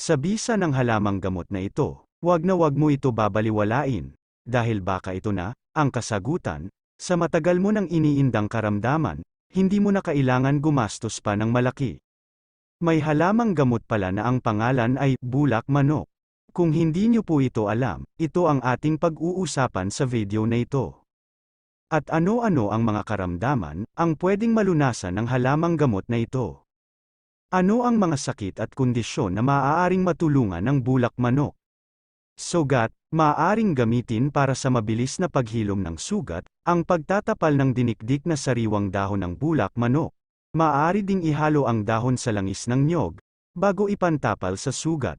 Sa bisa ng halamang gamot na ito, wag na wag mo ito babaliwalain, dahil baka ito na, ang kasagutan, sa matagal mo nang iniindang karamdaman, hindi mo na kailangan gumastos pa ng malaki. May halamang gamot pala na ang pangalan ay bulak manok. Kung hindi nyo po ito alam, ito ang ating pag-uusapan sa video na ito. At ano-ano ang mga karamdaman ang pwedeng malunasan ng halamang gamot na ito? Ano ang mga sakit at kondisyon na maaaring matulungan ng bulak manok? Sugat, maaaring gamitin para sa mabilis na paghilom ng sugat, ang pagtatapal ng dinikdik na sariwang dahon ng bulak manok. Maaari ding ihalo ang dahon sa langis ng nyog, bago ipantapal sa sugat.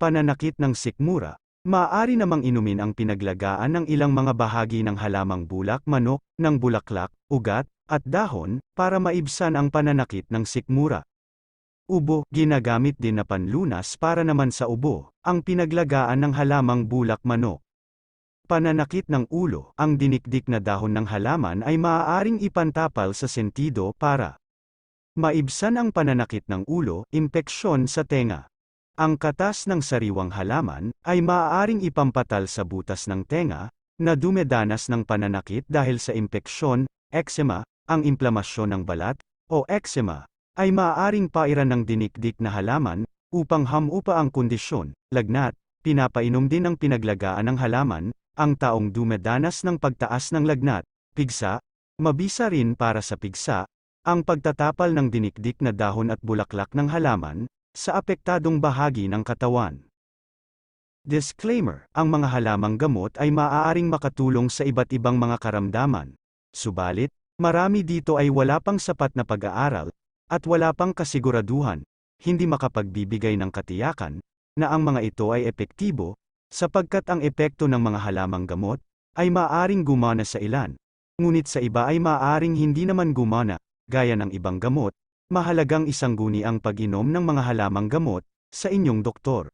Pananakit ng sikmura, maaari namang inumin ang pinaglagaan ng ilang mga bahagi ng halamang bulak manok, ng bulaklak, ugat, at dahon, para maibsan ang pananakit ng sikmura. Ubo, ginagamit din na panlunas para naman sa ubo, ang pinaglagaan ng halamang bulak manok. Pananakit ng ulo, ang dinikdik na dahon ng halaman ay maaaring ipantapal sa sentido para maibsan ang pananakit ng ulo, impeksyon sa tenga. Ang katas ng sariwang halaman ay maaaring ipampatal sa butas ng tenga na dumedanas ng pananakit dahil sa impeksyon, eczema, ang inflamasyon ng balat, o eczema, ay maaaring pairan ng dinikdik na halaman upang hamupa ang kondisyon, lagnat, pinapainom din ang pinaglagaan ng halaman, ang taong dumedanas ng pagtaas ng lagnat, pigsa, mabisa rin para sa pigsa, ang pagtatapal ng dinikdik na dahon at bulaklak ng halaman, sa apektadong bahagi ng katawan. Disclaimer, ang mga halamang gamot ay maaaring makatulong sa iba't ibang mga karamdaman. Subalit, marami dito ay wala pang sapat na pag-aaral, at wala pang kasiguraduhan, hindi makapagbibigay ng katiyakan, na ang mga ito ay epektibo, sapagkat ang epekto ng mga halamang gamot, ay maaaring gumana sa ilan, ngunit sa iba ay maaaring hindi naman gumana, gaya ng ibang gamot, mahalagang isangguni ang pag-inom ng mga halamang gamot, sa inyong doktor.